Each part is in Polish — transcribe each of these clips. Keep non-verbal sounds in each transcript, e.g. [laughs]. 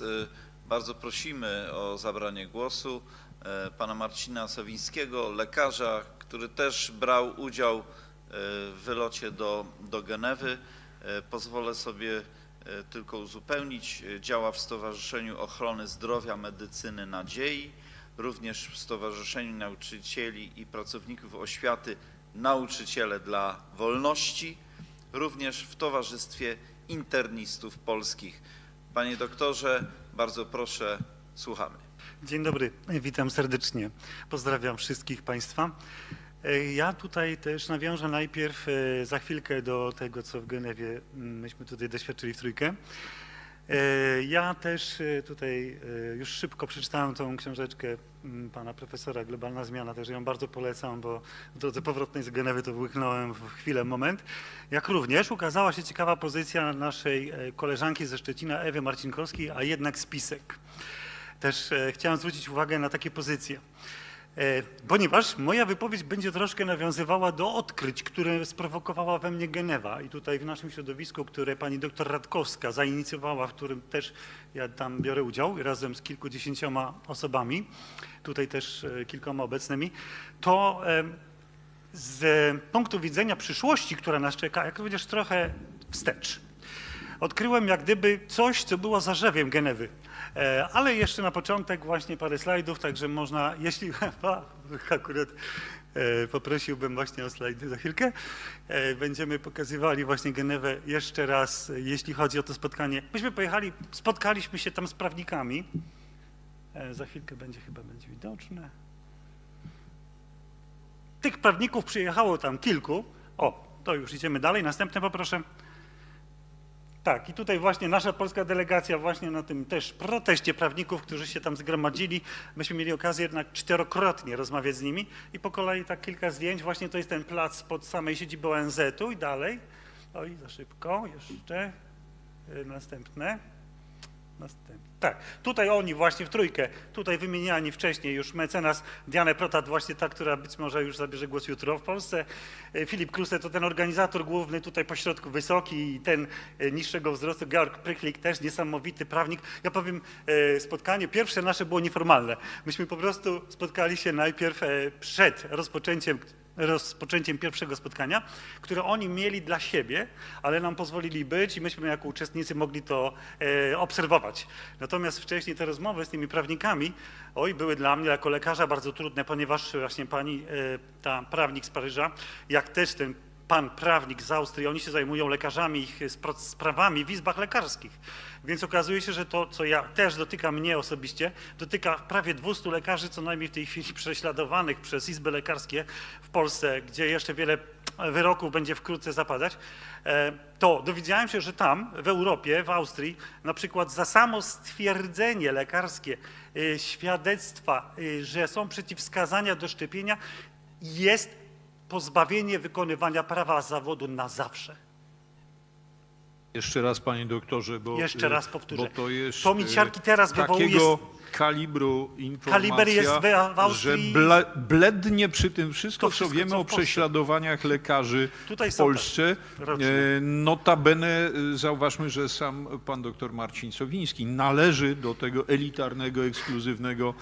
y, bardzo prosimy o zabranie głosu e, pana Marcina Sawińskiego, lekarza, który też brał udział e, w wylocie do, do Genewy. E, Pozwolę sobie tylko uzupełnić. Działa w Stowarzyszeniu Ochrony Zdrowia Medycyny Nadziei, również w Stowarzyszeniu Nauczycieli i Pracowników Oświaty Nauczyciele dla Wolności, również w Towarzystwie Internistów Polskich. Panie doktorze, bardzo proszę, słuchamy. Dzień dobry, witam serdecznie. Pozdrawiam wszystkich Państwa. E, Ja tutaj też nawiążę najpierw e, za chwilkę do tego, co w Genewie mm, myśmy tutaj doświadczyli w trójkę. E, Ja też e, tutaj e, już szybko przeczytałem tą książeczkę mm, pana profesora Globalna Zmiana, też ją bardzo polecam, bo w drodze powrotnej z Genewy to wyłyknąłem w chwilę, moment. Jak również ukazała się ciekawa pozycja naszej koleżanki ze Szczecina, Ewy Marcinkowskiej, a jednak spisek też chciałem zwrócić uwagę na takie pozycje. E, Ponieważ moja wypowiedź będzie troszkę nawiązywała do odkryć, które sprowokowała we mnie Genewa i tutaj w naszym środowisku, które pani doktor Radkowska zainicjowała, w którym też ja tam biorę udział razem z kilkudziesięcioma osobami, tutaj też e, kilkoma obecnymi, to e, z punktu widzenia przyszłości, która nas czeka, jak również trochę wstecz odkryłem jak gdyby coś, co było zarzewiem Genewy. E, Ale jeszcze na początek właśnie parę slajdów, także można, [laughs] jeśli akurat e, poprosiłbym właśnie o slajdy za chwilkę. E, Będziemy pokazywali właśnie Genewę jeszcze raz, jeśli chodzi o to spotkanie. Myśmy pojechali, spotkaliśmy się tam z prawnikami. Za chwilkę będzie chyba będzie widoczne. Tych prawników przyjechało tam kilku. O, to już idziemy dalej. Następne poproszę. Tak, i tutaj właśnie nasza polska delegacja właśnie na tym też proteście prawników, którzy się tam zgromadzili, myśmy mieli okazję jednak czterokrotnie rozmawiać z nimi i po kolei tak kilka zdjęć, właśnie to jest ten plac pod samej siedzibą ONZ-u i dalej. Oj, za szybko, jeszcze Y, następne. Tak, tutaj oni właśnie w trójkę, tutaj wymieniani wcześniej już mecenas Diane Protat, właśnie ta, która być może już zabierze głos jutro w Polsce. E, Filip Kruse to ten organizator główny, tutaj po środku wysoki i ten e, niższego wzrostu, Georg Prychlik też niesamowity prawnik. Ja powiem, e, spotkanie pierwsze nasze było nieformalne. Myśmy po prostu spotkali się najpierw przed rozpoczęciem rozpoczęciem pierwszego spotkania, które oni mieli dla siebie, ale nam pozwolili być i myśmy jako uczestnicy mogli to e, obserwować. Natomiast wcześniej te rozmowy z tymi prawnikami, oj, były dla mnie jako lekarza bardzo trudne, ponieważ właśnie pani, e, ta prawnik z Paryża, jak też ten pan prawnik z Austrii, oni się zajmują lekarzami, ich spra- sprawami w izbach lekarskich. Więc okazuje się, że to, co ja też dotyka mnie osobiście, dotyka prawie 200 lekarzy, co najmniej w tej chwili [laughs] prześladowanych przez izby lekarskie w Polsce, gdzie jeszcze wiele wyroków będzie wkrótce zapadać, e, to dowiedziałem się, że tam w Europie, w Austrii, na przykład za samo stwierdzenie lekarskie e, świadectwa, e, że są przeciwwskazania do szczepienia, jest pozbawienie wykonywania prawa zawodu na zawsze. Jeszcze raz, panie doktorze, bo, Jeszcze raz powtórzę. bo to jest ciarki teraz wywołuje takiego kalibru informacja, Kaliber jest w- Austrii- że ble, blednie przy tym wszystko, To wszystko, co wiemy o Polsce. prześladowaniach lekarzy Tutaj w są Polsce. rocznie. E, Notabene e, zauważmy, że sam pan doktor Marcin Sowiński należy do tego elitarnego, ekskluzywnego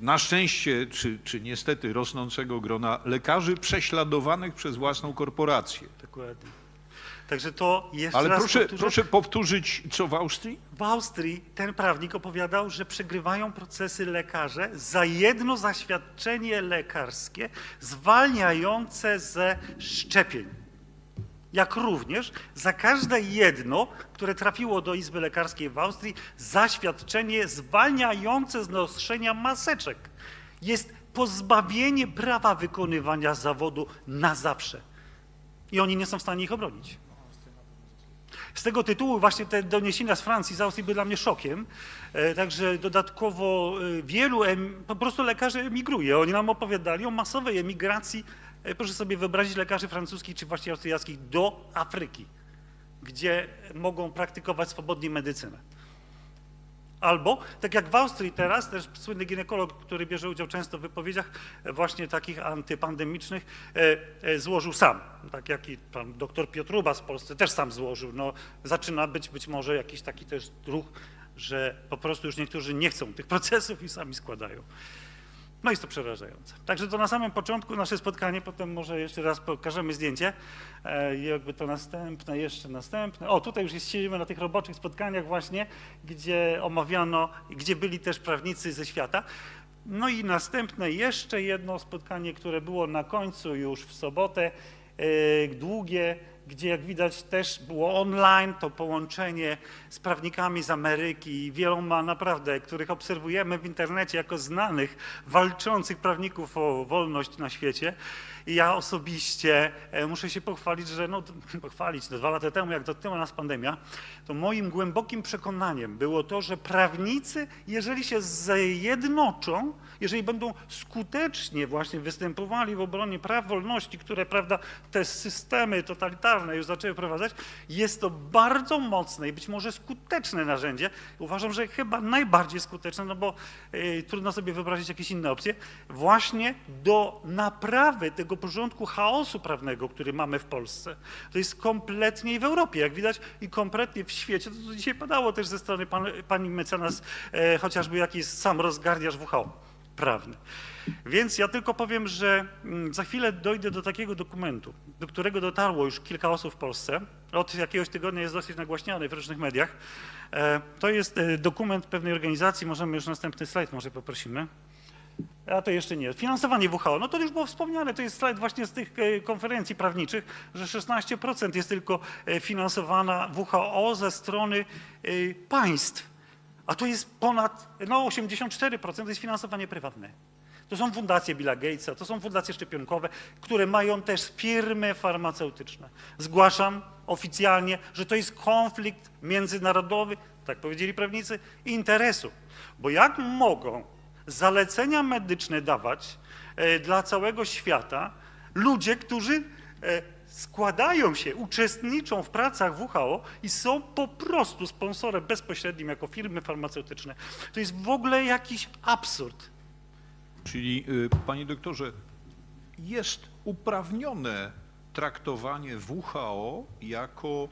na szczęście, czy, czy niestety rosnącego grona lekarzy prześladowanych przez własną korporację. Dokładnie. Także to jeszcze Ale raz proszę, powtórzę. proszę powtórzyć, co w Austrii? W Austrii ten prawnik opowiadał, że przegrywają procesy lekarze za jedno zaświadczenie lekarskie zwalniające ze szczepień. Jak również za każde jedno, które trafiło do Izby Lekarskiej w Austrii, zaświadczenie zwalniające z noszenia maseczek. Jest pozbawienie prawa wykonywania zawodu na zawsze. I oni nie są w stanie ich obronić. Z tego tytułu właśnie te doniesienia z Francji, z Austrii były dla mnie szokiem. E, Także dodatkowo e, wielu po prostu lekarzy emigruje. Oni nam opowiadali o masowej emigracji, proszę sobie wyobrazić, lekarzy francuskich czy właśnie austriackich do Afryki, gdzie mogą praktykować swobodnie medycynę. Albo, tak jak w Austrii teraz, też słynny ginekolog, który bierze udział często w wypowiedziach e, właśnie takich antypandemicznych, e, e, złożył sam. Tak jak i pan doktor Piotr Rubas w Polsce też sam złożył. No, zaczyna być być może jakiś taki też ruch, że po prostu już niektórzy nie chcą tych [laughs] procesów i sami składają. No jest to przerażające. Także to na samym początku nasze spotkanie, potem może jeszcze raz pokażemy zdjęcie. E, jakby to następne, jeszcze następne. O, tutaj już jest, siedzimy na tych roboczych spotkaniach właśnie, gdzie omawiano, gdzie byli też prawnicy ze świata. No i następne jeszcze jedno spotkanie, które było na końcu już w sobotę, e, długie, gdzie jak widać też było online, to połączenie z prawnikami z Ameryki, wieloma naprawdę, których obserwujemy w internecie jako znanych, walczących prawników o wolność na świecie. I ja osobiście e, muszę się pochwalić, że no, [laughs] pochwalić, no, dwa lata temu, jak dotknęła nas pandemia, to moim głębokim przekonaniem było to, że prawnicy, jeżeli się zjednoczą, jeżeli będą skutecznie właśnie występowali w obronie praw wolności, które prawda, te systemy totalitarne już zaczęły wprowadzać, jest to bardzo mocne i być może skuteczne narzędzie. Uważam, że chyba najbardziej skuteczne, no bo y, trudno sobie wyobrazić jakieś inne opcje, właśnie do naprawy tego porządku chaosu prawnego, który mamy w Polsce. To jest kompletnie w Europie, jak widać, i kompletnie w świecie. To, to dzisiaj padało też ze strony pan, pani mecenas, e, chociażby jakiś sam rozgardiarz WHO prawny. Więc ja tylko powiem, że mm, za chwilę dojdę do takiego dokumentu, do którego dotarło już kilka osób w Polsce. Od jakiegoś tygodnia jest dosyć nagłaśniany w różnych mediach. E, To jest e, dokument pewnej organizacji, możemy już następny slajd może poprosimy. A to jeszcze nie. Finansowanie WHO, no to już było wspomniane, to jest slajd właśnie z tych e, konferencji prawniczych, że 16% jest tylko finansowana WHO ze strony państw, a to jest ponad, no 84% to jest finansowanie prywatne. To są fundacje Billa Gatesa, to są fundacje szczepionkowe, które mają też firmy farmaceutyczne. Zgłaszam oficjalnie, że to jest konflikt międzynarodowy, tak powiedzieli prawnicy, interesu. Bo jak mogą zalecenia medyczne dawać e, dla całego świata ludzie, którzy e, składają się, uczestniczą w pracach WHO i są po prostu sponsorem bezpośrednim jako firmy farmaceutyczne. To jest w ogóle jakiś absurd. Czyli, y, panie doktorze, jest uprawnione traktowanie WHO jako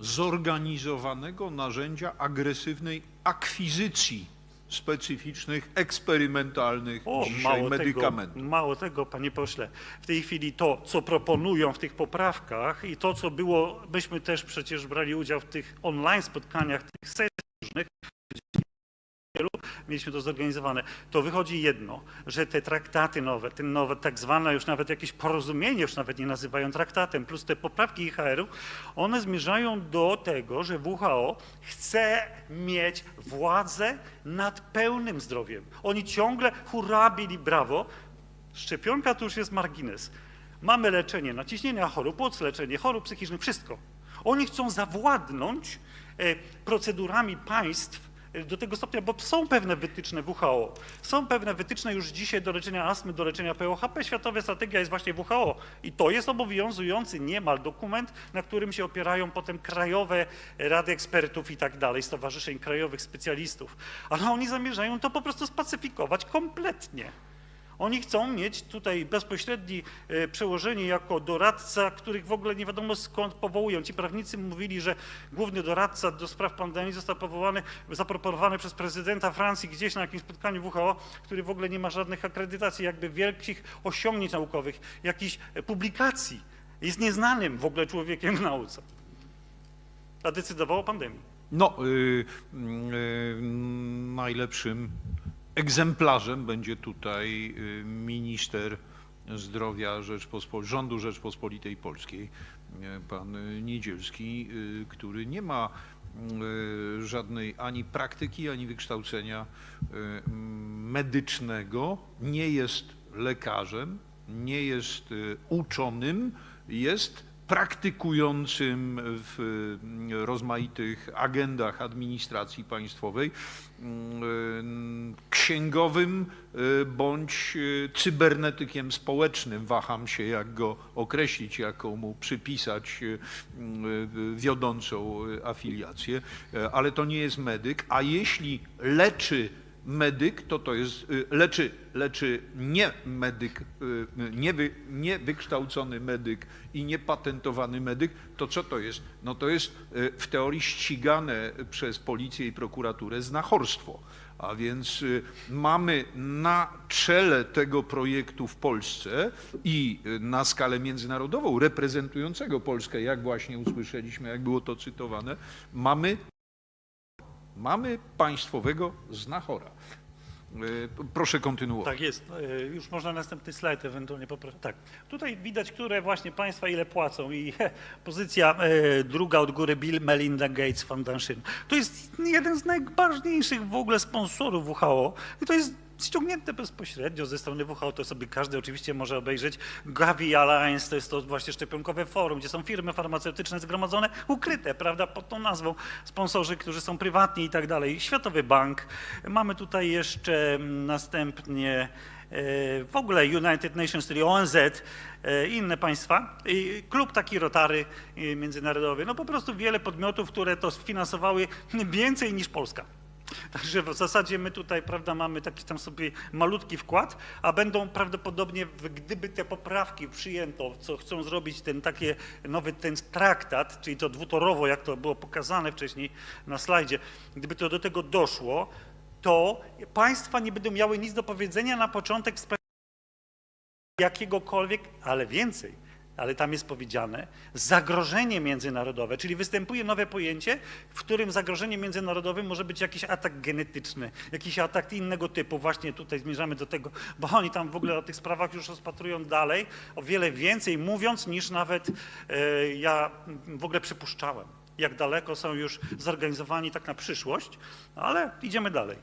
zorganizowanego narzędzia agresywnej akwizycji specyficznych, eksperymentalnych O, dzisiaj mało medykamentów. tego, mało tego, panie pośle. W tej chwili to, co proponują w tych poprawkach i to, co było, myśmy też przecież brali udział w tych online spotkaniach, tych sesji różnych, wielu, mieliśmy to zorganizowane, to wychodzi jedno, że te traktaty nowe, te nowe tak zwane już nawet jakieś porozumienie, już nawet nie nazywają traktatem, plus te poprawki IHR-u, one zmierzają do tego, że WHO chce mieć władzę nad pełnym zdrowiem. Oni ciągle hurra, bili brawo. Szczepionka to już jest margines. Mamy leczenie naciśnienia chorób, leczenie chorób psychicznych, wszystko. Oni chcą zawładnąć e, procedurami państw do tego stopnia, bo są pewne wytyczne WHO, są pewne wytyczne już dzisiaj do leczenia astmy, do leczenia POHP. Światowa strategia jest właśnie WHO i to jest obowiązujący niemal dokument, na którym się opierają potem krajowe rady ekspertów i tak dalej, stowarzyszeń krajowych specjalistów. Ale oni zamierzają to po prostu spacyfikować kompletnie. Oni chcą mieć tutaj bezpośredni e, przełożenie jako doradca, których w ogóle nie wiadomo skąd powołują. Ci prawnicy mówili, że główny doradca do spraw pandemii został powołany, zaproponowany przez prezydenta Francji gdzieś na jakimś spotkaniu WHO, który w ogóle nie ma żadnych akredytacji, jakby wielkich osiągnięć naukowych, jakichś e, publikacji. Jest nieznanym w ogóle człowiekiem w nauce. A decydował o pandemii. No, y, y, najlepszym egzemplarzem będzie tutaj y, minister zdrowia Rzeczpospol- rządu Rzeczpospolitej Polskiej, y, pan Niedzielski, y, który nie ma żadnej ani praktyki, ani wykształcenia medycznego, nie jest lekarzem, nie jest uczonym, jest praktykującym w mm, rozmaitych agendach administracji państwowej, mm, księgowym y, bądź y, cybernetykiem społecznym. Waham się, jak go określić, jaką mu przypisać y, wiodącą afiliację, ale to nie jest medyk, a jeśli leczy medyk, to to jest, y, leczy, leczy nie medyk, y, nie, wy, nie wykształcony medyk i niepatentowany medyk, to co to jest? No to jest y, w teorii ścigane przez policję i prokuraturę znachorstwo. A więc mamy na czele tego projektu w Polsce i na skalę międzynarodową, reprezentującego Polskę, jak właśnie usłyszeliśmy, jak było to cytowane, mamy Mamy państwowego znachora. Y, Proszę kontynuować. Tak jest. E, Już można następny slajd ewentualnie poprosić. Tak. Tutaj widać, które właśnie państwa ile płacą i pozycja e, druga od góry Bill Melinda Gates Foundation. To jest jeden z najważniejszych w ogóle sponsorów WHO i to jest ściągnięte bezpośrednio ze strony WHO, to sobie każdy oczywiście może obejrzeć. Gavi Alliance to jest to właśnie szczepionkowe forum, gdzie są firmy farmaceutyczne zgromadzone, ukryte, prawda, pod tą nazwą, sponsorzy, którzy są prywatni i tak dalej. Światowy Bank. Mamy tutaj jeszcze następnie e, w ogóle United Nations, czyli ONZ, e, inne państwa, klub taki Rotary e, międzynarodowy, no po prostu wiele podmiotów, które to sfinansowały więcej niż Polska. Także w zasadzie my tutaj, prawda, mamy taki tam sobie malutki wkład, a będą prawdopodobnie, gdyby te poprawki przyjęto, co chcą zrobić ten takie nowy ten traktat, czyli to dwutorowo, jak to było pokazane wcześniej na slajdzie, gdyby to do tego doszło, to państwa nie będą miały nic do powiedzenia na początek w sprawie jakiegokolwiek, ale więcej, ale tam jest powiedziane, zagrożenie międzynarodowe, czyli występuje nowe pojęcie, w którym zagrożeniem międzynarodowym może być jakiś atak genetyczny, jakiś atak innego typu. Właśnie tutaj zmierzamy do tego, bo oni tam w ogóle o tych sprawach już rozpatrują dalej, o wiele więcej mówiąc, niż nawet e, ja w ogóle przypuszczałem. Jak daleko są już zorganizowani tak na przyszłość, ale idziemy dalej.